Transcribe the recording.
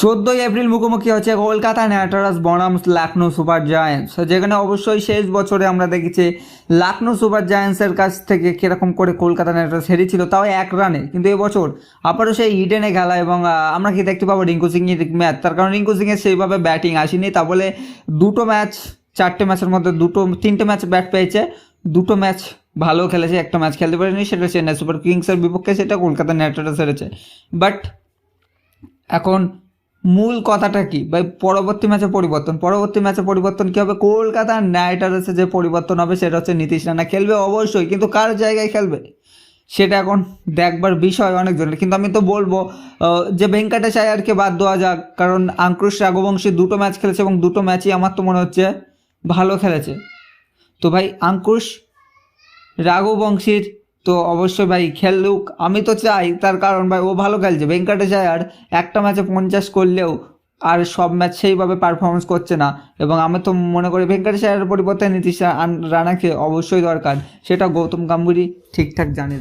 চোদ্দোই এপ্রিল মুখোমুখি হচ্ছে কলকাতা নাইট রাইডার্স বনাম লখনৌ সুপার জায়ান্টস। যেখানে অবশ্যই শেষ বছরে আমরা দেখেছি লখনৌ সুপার জায়ান্টসের কাছ থেকে কীরকম করে কলকাতা নাইট রাইডার্স হেরেছিল, তাও এক রানে। কিন্তু এবছর আবারও সেই ইডেনে খেলা এবং আমরা কি দেখতে পাবো রিঙ্কু সিংয়ের ম্যাচ? তার কারণ রিঙ্কু সিংয়ের সেইভাবে ব্যাটিং আসেনি, তা বলে দুটো ম্যাচ, চারটে ম্যাচের মধ্যে দুটো, তিনটে ম্যাচ ব্যাট পেয়েছে, দুটো ম্যাচ ভালো খেলেছে, একটা ম্যাচ খেলতে পারেনি, সেটা চেন্নাই সুপার কিংসের বিপক্ষে, সেটা কলকাতা নাইট রাইডার্স হেরেছে। বাট এখন মূল কথাটা কি? ভাই, পরবর্তী ম্যাচে পরিবর্তন। পরবর্তী ম্যাচে পরিবর্তন কি হবে? কলকাতা নাইট রাইডার্সে যে পরিবর্তন হবে, সেটা হচ্ছে নীতিশ রানা খেলবে অবশ্যই, কিন্তু কার জায়গায় খেলবে? সেটা এখন দেখবার বিষয় অনেকজনের। কিন্তু আমি তো বলব যে ভেঙ্কাটেশ আয়ারকে বাদ দেওয়া যাক, কারণ আঙ্কুশ রাঘবংশী দুটো ম্যাচ খেলেছে এবং দুটো ম্যাচই আমার তো মনে হচ্ছে ভালো খেলেছে। তো ভাই, আঙ্কুশ রাঘবংশীর তো অবশ্যই ভাই খেলুক আমি তো চাই, তার কারণ ভাই, ও ভালো খেলছে। ভেঙ্কটেশ আয়ার একটা ম্যাচে পঞ্চাশ করলেও আর সব ম্যাচ সেইভাবে পারফরমেন্স করছে না। এবং আমি তো মনে করি ভেঙ্কটেশ আয়ারের পরিবর্তে নীতিশ রানাকে অবশ্যই দরকার। সেটা গৌতম গাম্বুরি ঠিকঠাক জানে।